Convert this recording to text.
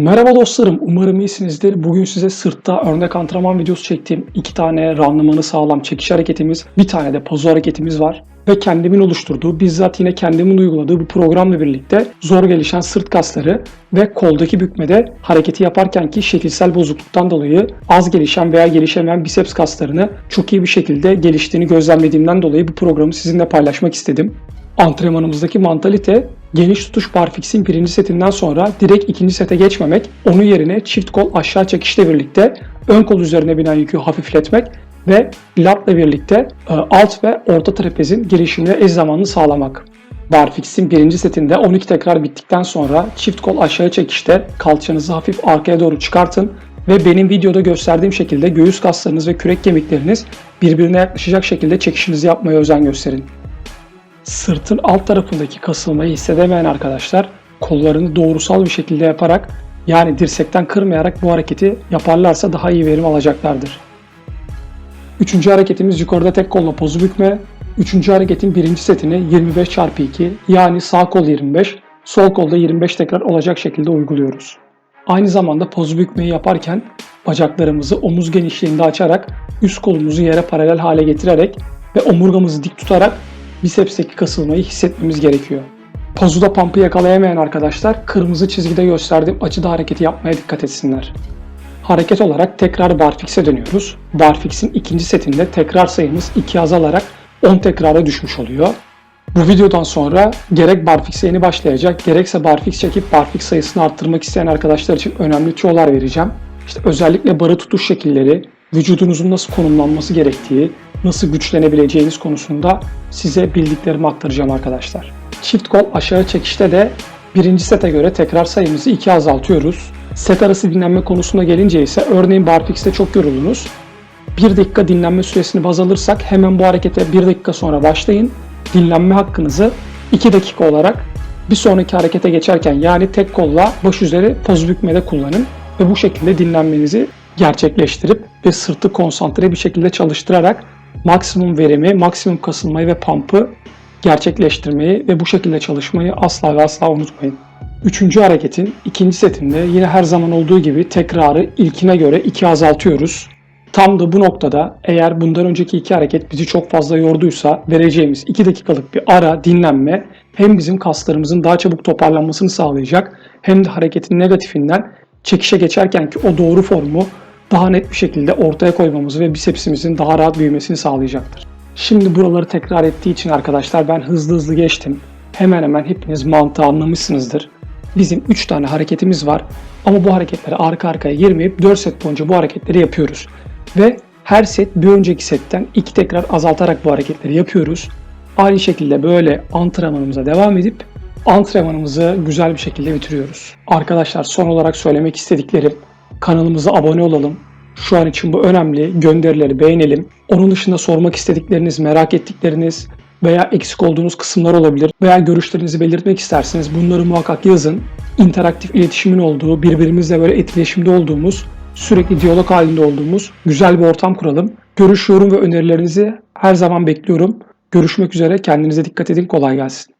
Merhaba dostlarım, umarım iyisinizdir. Bugün size sırtta örnek antrenman videosu çektiğim iki tane randımanı sağlam çekiş hareketimiz, bir tane de pozu hareketimiz var. Ve kendimin oluşturduğu, bizzat yine kendimin uyguladığı bu programla birlikte zor gelişen sırt kasları ve koldaki bükmede hareketi yaparkenki şekilsel bozukluktan dolayı az gelişen veya gelişemeyen biceps kaslarını çok iyi bir şekilde geliştiğini gözlemlediğimden dolayı bu programı sizinle paylaşmak istedim. Antrenmanımızdaki mantalite geniş tutuş barfix'in birinci setinden sonra direkt ikinci sete geçmemek, onun yerine çift kol aşağı çekişle birlikte ön kol üzerine binen yükü hafifletmek ve latla birlikte e, alt ve orta trapezin girişimine eş zamanlı sağlamak. Barfix'in birinci setinde 12 tekrar bittikten sonra çift kol aşağı çekişte kalçanızı hafif arkaya doğru çıkartın ve benim videoda gösterdiğim şekilde göğüs kaslarınız ve kürek kemikleriniz birbirine yaklaşacak şekilde çekişinizi yapmaya özen gösterin. Sırtın alt tarafındaki kasılmayı hissedemeyen arkadaşlar kollarını doğrusal bir şekilde yaparak yani dirsekten kırmayarak bu hareketi yaparlarsa daha iyi verim alacaklardır. Üçüncü hareketimiz yukarıda tek kolla pozu bükme. Üçüncü hareketin birinci setini 25 x 2 yani sağ kol 25, sol kolda 25 tekrar olacak şekilde uyguluyoruz. Aynı zamanda pozu bükmeyi yaparken bacaklarımızı omuz genişliğinde açarak üst kolumuzu yere paralel hale getirerek ve omurgamızı dik tutarak bisepsteki kasılmayı hissetmemiz gerekiyor. Pozuda pump'ı yakalayamayan arkadaşlar kırmızı çizgide gösterdiğim açıda hareketi yapmaya dikkat etsinler. Hareket olarak tekrar barfix'e dönüyoruz. Barfix'in ikinci setinde tekrar sayımız 2 azalarak 10 tekrara düşmüş oluyor. Bu videodan sonra gerek barfix'e yeni başlayacak gerekse barfix çekip barfix sayısını arttırmak isteyen arkadaşlar için önemli tüyolar vereceğim. İşte özellikle barı tutuş şekilleri, vücudunuzun nasıl konumlanması gerektiği, nasıl güçlenebileceğiniz konusunda size bildiklerimi aktaracağım arkadaşlar. Çift kol aşağı çekişte de birinci sete göre tekrar sayımızı 2 azaltıyoruz. Set arası dinlenme konusuna gelince ise örneğin barfix'te çok yoruldunuz. 1 dakika dinlenme süresini baz alırsak hemen bu harekete 1 dakika sonra başlayın. Dinlenme hakkınızı 2 dakika olarak bir sonraki harekete geçerken yani tek kolla baş üzeri poz bükmede kullanın ve bu şekilde dinlenmenizi gerçekleştirip ve sırtı konsantre bir şekilde çalıştırarak maksimum verimi, maksimum kasılmayı ve pump'ı gerçekleştirmeyi ve bu şekilde çalışmayı asla ve asla unutmayın. Üçüncü hareketin ikinci setinde yine her zaman olduğu gibi tekrarı ilkine göre iki azaltıyoruz. Tam da bu noktada eğer bundan önceki iki hareket bizi çok fazla yorduysa vereceğimiz 2 dakikalık bir ara dinlenme hem bizim kaslarımızın daha çabuk toparlanmasını sağlayacak hem de hareketin negatifinden çekişe geçerken ki o doğru formu daha net bir şekilde ortaya koymamızı ve bisepsimizin daha rahat büyümesini sağlayacaktır. Şimdi buraları tekrar ettiği için arkadaşlar ben hızlı hızlı geçtim. Hemen hemen hepiniz mantığı anlamışsınızdır. Bizim 3 tane hareketimiz var ama bu hareketleri arka arkaya girmeyip 4 set boyunca bu hareketleri yapıyoruz. Ve her set bir önceki setten 2 tekrar azaltarak bu hareketleri yapıyoruz. Aynı şekilde böyle antrenmanımıza devam edip antrenmanımızı güzel bir şekilde bitiriyoruz. Arkadaşlar son olarak söylemek istediklerim kanalımıza abone olalım. Şu an için bu önemli. Gönderileri beğenelim. Onun dışında sormak istedikleriniz, merak ettikleriniz veya eksik olduğunuz kısımlar olabilir veya görüşlerinizi belirtmek isterseniz bunları muhakkak yazın. İnteraktif iletişimin olduğu, birbirimizle böyle etkileşimde olduğumuz, sürekli diyalog halinde olduğumuz güzel bir ortam kuralım. Görüş, yorum ve önerilerinizi her zaman bekliyorum. Görüşmek üzere. Kendinize dikkat edin. Kolay gelsin.